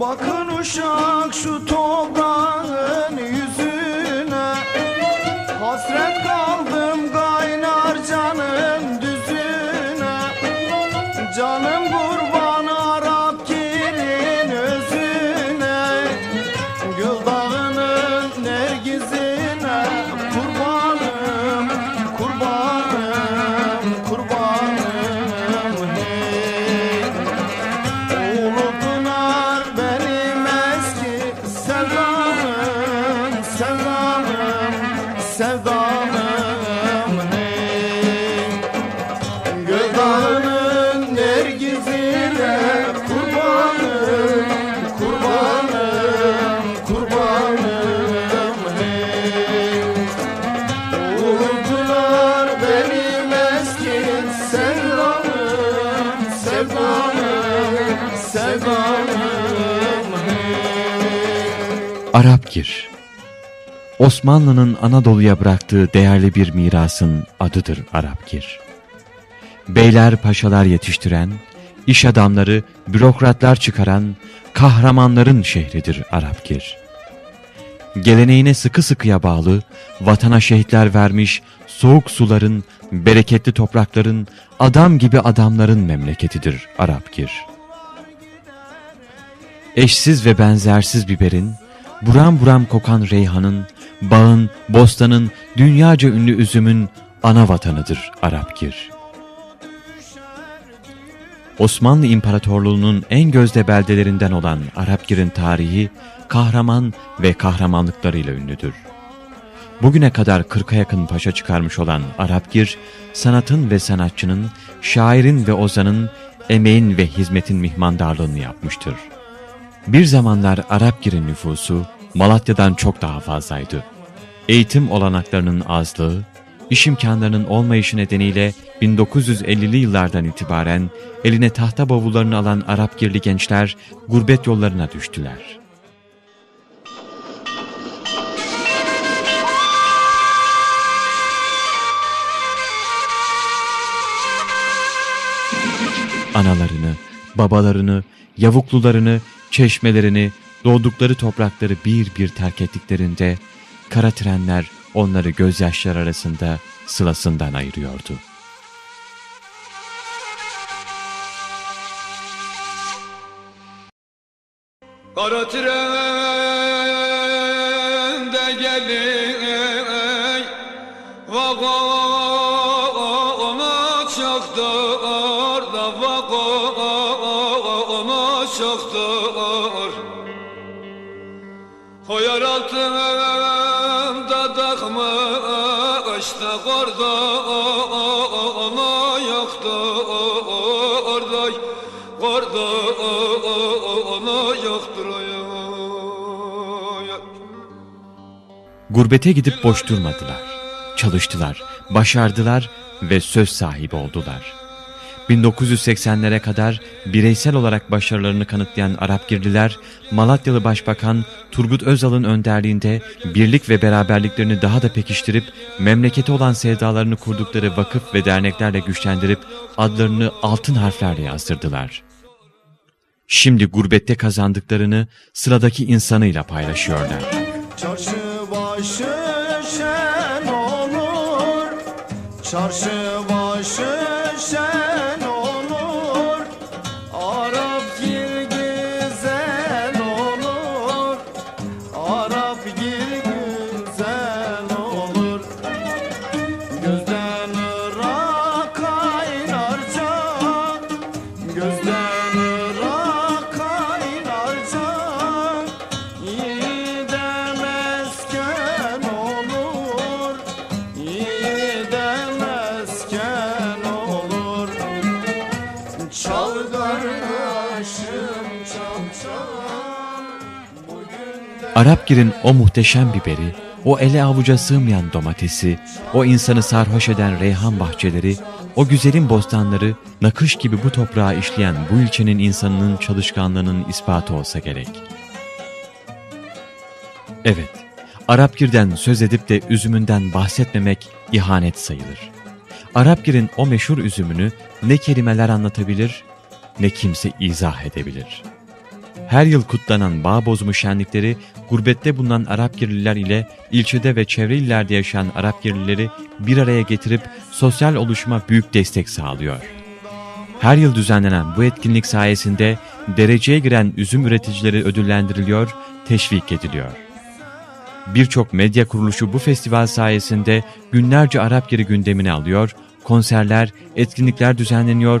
Bakın uşak şu toprağın hey. Arapgir Osmanlı'nın Anadolu'ya bıraktığı değerli bir mirasın adıdır Arapgir. Beyler paşalar yetiştiren, iş adamları, bürokratlar çıkaran, kahramanların şehridir Arapgir. Geleneğine sıkı sıkıya bağlı, vatana şehitler vermiş, soğuk suların, bereketli toprakların, adam gibi adamların memleketidir Arapgir. Eşsiz ve benzersiz biberin, buram buram kokan reyhanın, bağın, bostanın, dünyaca ünlü üzümün ana vatanıdır Arapgir. Osmanlı İmparatorluğu'nun en gözde beldelerinden olan Arapgir'in tarihi, kahraman ve kahramanlıklarıyla ünlüdür. Bugüne kadar 40'a yakın paşa çıkarmış olan Arapgir, sanatın ve sanatçının, şairin ve ozanın, emeğin ve hizmetin mihmandarlığını yapmıştır. Bir zamanlar Arapgir'in nüfusu Malatya'dan çok daha fazlaydı. Eğitim olanaklarının azlığı, iş imkanlarının olmayışı nedeniyle 1950'li yıllardan itibaren eline tahta bavullarını alan Arapgirli gençler gurbet yollarına düştüler. Analarını, babalarını, yavuklularını, çeşmelerini, doğdukları toprakları bir bir terk ettiklerinde kara trenler onları gözyaşları arasında sılasından ayırıyordu. Kara tren de gelin Vagona çaktır da vagona çaktır Koyar altında takmış da kordona yaktır day Kordona yaktır ay Gurbete gidip boş durmadılar. Çalıştılar, başardılar ve söz sahibi oldular. 1980'lere kadar bireysel olarak başarılarını kanıtlayan Arapgirliler, Malatyalı Başbakan Turgut Özal'ın önderliğinde birlik ve beraberliklerini daha da pekiştirip, memlekete olan sevdalarını kurdukları vakıf ve derneklerle güçlendirip, adlarını altın harflerle yazdırdılar. Şimdi gurbette kazandıklarını sıradaki insanıyla paylaşıyorlar. Çarşı başı şen olur Çarşı başı Arapgir'in o muhteşem biberi, o ele avuca sığmayan domatesi, o insanı sarhoş eden reyhan bahçeleri, o güzelim bostanları nakış gibi bu toprağa işleyen bu ilçenin insanının çalışkanlığının ispatı olsa gerek. Evet, Arapgir'den söz edip de üzümünden bahsetmemek ihanet sayılır. Arapgir'in o meşhur üzümünü ne kelimeler anlatabilir ne kimse izah edebilir. Her yıl kutlanan bağ bozumu şenlikleri, gurbette bulunan Arapgirliler ile ilçede ve çevre illerde yaşayan Arapgirlileri bir araya getirip sosyal oluşuma büyük destek sağlıyor. Her yıl düzenlenen bu etkinlik sayesinde dereceye giren üzüm üreticileri ödüllendiriliyor, teşvik ediliyor. Birçok medya kuruluşu bu festival sayesinde günlerce Arapgiri gündemine alıyor, konserler, etkinlikler düzenleniyor,